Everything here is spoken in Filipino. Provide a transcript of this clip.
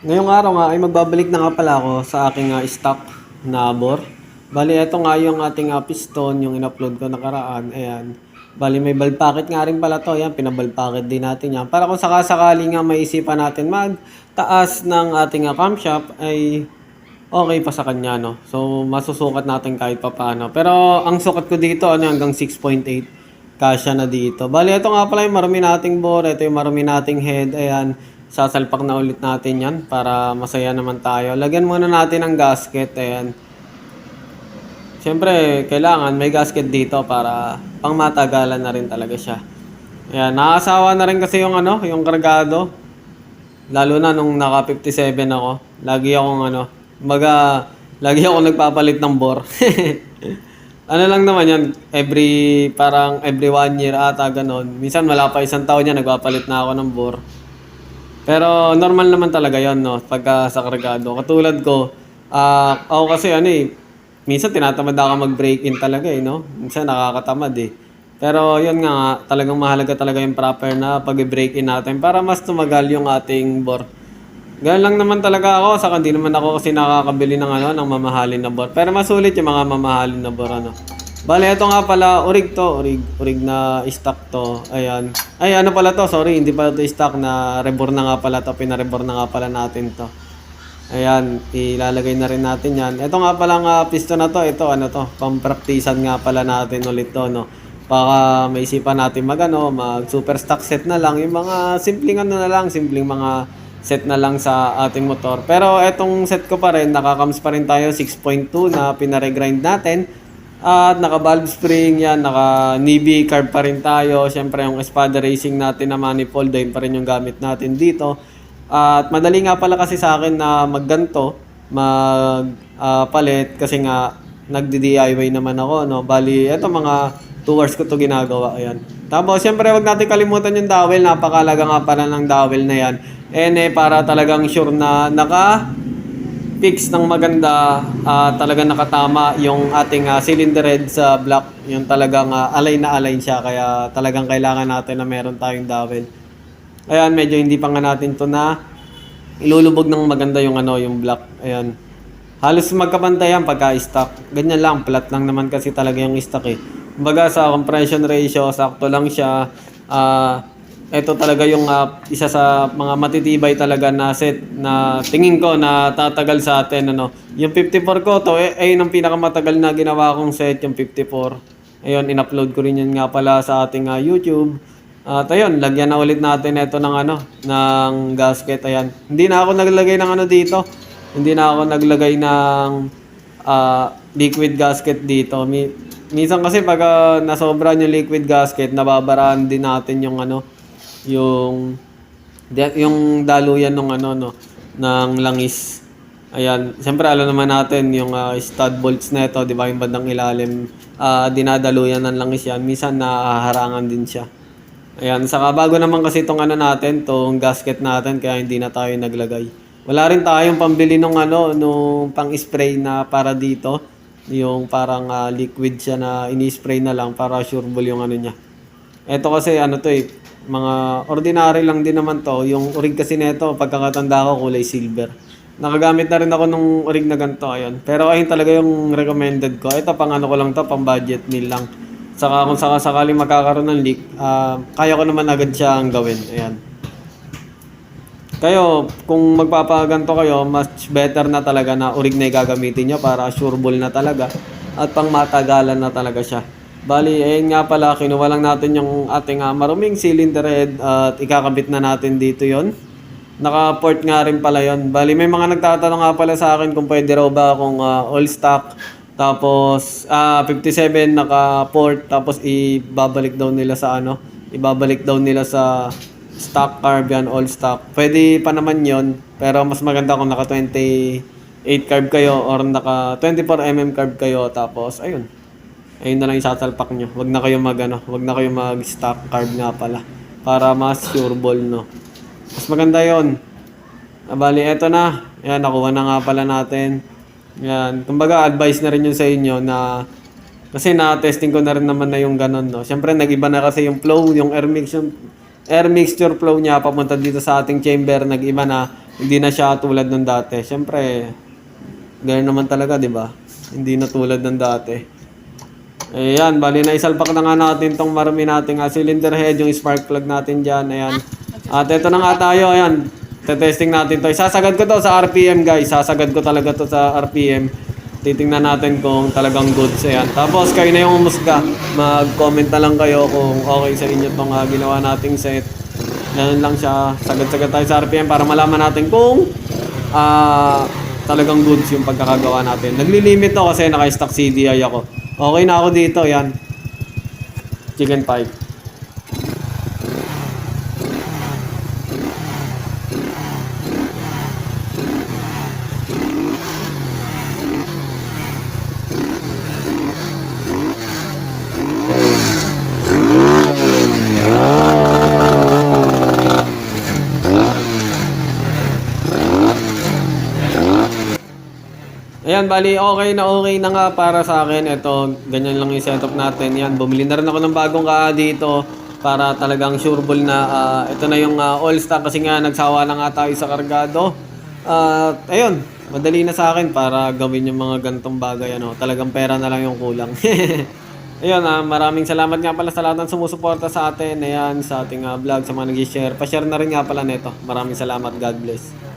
Ngayong araw nga ay magbabalik na nga pala ako sa aking ah, stock na bore. Bali, ito nga yung ating ah, piston, yung in-upload ko nakaraan. Ayan. Bali, may valve packet nga rin pala to. Ayan, pinavalve packet din natin yan. Para kung sakasakali nga maisipan natin magtaas ng ating ah, camshaft ay okay pa sa kanya, no? So, masusukat natin kahit pa paano. Pero, ang sukat ko dito, ano, hanggang 6.8 kasya na dito. Bali, ito nga pala yung marumi nating bore, ito yung marumi nating head, ayan, sasalpak na ulit natin yan para masaya naman tayo. Lagyan muna natin ng gasket, ayan. Siyempre, kailangan may gasket dito para pang matagalan na rin talaga siya. Ayan, nakakasawa na rin kasi yung ano, yung kargado. Lalo na nung naka 57 ako. Lagi akong ano, baga, lagi ako nagpapalit ng bore. ano lang naman yan, every, parang every one year ata ganon. Minsan wala pa isang taon yan, nagpapalit na ako ng bore. Pero normal naman talaga yon no, pagka sa kargado. Katulad ko, ah ako kasi ano eh, minsan tinatamad ako mag-break-in talaga eh, no? Minsan nakakatamad eh. Pero yun nga, talagang mahalaga talaga yung proper na pag-break-in natin para mas tumagal yung ating bore. Ganun lang naman talaga ako, saka hindi naman ako kasi nakakabili ng ano, ng mamahalin na bore. Pero masulit yung mga mamahalin na bore, ano. Bale, ito nga pala, urig to, urig, urig na stock to. Ayan. Ay, ano pala to, sorry, hindi pala to stock na rebor na nga pala to, pinarebor na nga pala natin to. Ayan, ilalagay na rin natin yan. Ito nga pala nga piston na to, ito ano to, pampraktisan nga pala natin ulit to, no. Baka maisipan natin mag ano, mag super stock set na lang, yung mga simpleng ano na lang, simpleng mga set na lang sa ating motor. Pero etong set ko pa rin, nakakams pa rin tayo 6.2 na pinare-grind natin. At naka valve spring yan, naka Nibi carb pa rin tayo. Siyempre yung Espada Racing natin na manifold, yun pa rin yung gamit natin dito. At madali nga pala kasi sa akin na magganto, mag ah, palit kasi nga nagdi-DIY naman ako, no. Bali, eto mga 2 hours ko to ginagawa, ayan. Tapos, siyempre, wag natin kalimutan yung dowel. Napakalaga nga pala ng dowel na yan. And eh, para talagang sure na naka fix ng maganda, ah, talagang nakatama yung ating ah, cylinder head sa block. Yung talagang ah, align na align siya. Kaya talagang kailangan natin na meron tayong dowel. Ayan, medyo hindi pa nga natin to na ilulubog ng maganda yung ano, yung block. Ayan. Halos magkapantay yan pagka stock. Ganyan lang, flat lang naman kasi talaga yung stock eh. Kumbaga sa compression ratio, sakto lang siya. Ah, ito talaga yung ah, isa sa mga matitibay talaga na set na tingin ko na tatagal sa atin ano. Yung 54 ko to eh, ayun ang pinakamatagal na ginawa kong set yung 54. Ayun, in-upload ko rin yan nga pala sa ating ah, YouTube. At ayun, lagyan na ulit natin ito ng ano, ng gasket. Ayan. Hindi na ako naglagay ng ano dito. Hindi na ako naglagay ng ah, liquid gasket dito. Mi minsan kasi pag ah, nasobran yung liquid gasket, nababaraan din natin yung ano, yung yung daluyan ng ano no ng langis. Ayan, siyempre alam naman natin yung ah, stud bolts na ito, 'di ba, yung bandang ilalim, ah, dinadaluyan ng langis 'yan. Minsan nahaharangan din siya. Ayan, saka bago naman kasi itong ano natin, tong gasket natin, kaya hindi na tayo naglagay. Wala rin tayong pambili nung ano, nung pang-spray na para dito. Yung parang ah, liquid siya na ini-spray na lang para sureball yung ano niya. Ito kasi ano to eh, mga ordinary lang din naman to. Yung urig kasi nito, pagkakatanda ko kulay silver. Nakagamit na rin ako nung urig na ganito, ayun. Pero ayun talaga yung recommended ko. Ito pang ano ko lang to, pang budget meal lang. Saka kung sakasakaling magkakaroon ng leak, ah, kaya ko naman agad siyang gawin. Ayan. Kayo, kung magpapaganto kayo, much better na talaga na urig na gagamitin nyo para sureball na talaga at pang matagalan na talaga siya. Bali, ayun nga pala, kinuha lang natin yung ating ah, maruming cylinder head at ikakabit na natin dito yon. Naka-port nga rin pala yon. Bali, may mga nagtatanong nga pala sa akin kung pwede raw ba akong ah, all stock tapos ah 57 naka-port tapos ibabalik daw nila sa ano, ibabalik daw nila sa stock carb yan, all stock. Pwede pa naman yon pero mas maganda kung naka 28 carb kayo or naka 24 mm carb kayo tapos ayun. Ayun na lang yung sasalpak nyo. Wag na kayo mag ano, wag na kayo mag stock carb nga pala para mas sure ball no. Mas maganda yon. Ah, bali, eto na. Yan, nakuha na nga pala natin. Yan. Kumbaga, advice na rin yun sa inyo na kasi na-testing ko na rin naman na yung ganun, no. Siyempre, nag-iba na kasi yung flow, yung air mix, yung air mixture flow niya papunta dito sa ating chamber, nag-iba na. hindi na siya tulad ng dati. Siyempre, ganyan naman talaga, di ba? Hindi na tulad ng dati. Ayan, bali na isalpak na nga natin tong marami nating uh, cylinder head, yung spark plug natin dyan. Ayan. At ito na nga tayo, ayan. Tetesting natin to. Sasagad ko to sa RPM guys. Sasagad ko talaga to sa RPM. Titingnan natin kung talagang goods. Ayan. Tapos kayo na yung umusga. Mag-comment na lang kayo kung okay sa inyo tong uh, ginawa nating set. Ganun lang siya. Sagad-sagad tayo sa RPM para malaman natin kung ah talagang goods yung pagkakagawa natin. Naglilimit to kasi naka-stock CDI ako. Okay na ako dito, yan. Chicken pipe. Ayan, bali, okay na okay na nga para sa akin. Ito, ganyan lang yung setup natin. Yan, bumili na rin ako ng bagong ka dito para talagang sure ball na ah, ito na yung ah, all stock kasi nga nagsawa na nga tayo sa kargado. At ayun, madali na sa akin para gawin yung mga gantong bagay. Ano, talagang pera na lang yung kulang. Ayun, ah, maraming salamat nga pala sa lahat ng sumusuporta sa atin. Ayan, sa ating ah, vlog, sa mga nag-share. Pa-share na rin nga pala nito. Maraming salamat. God bless.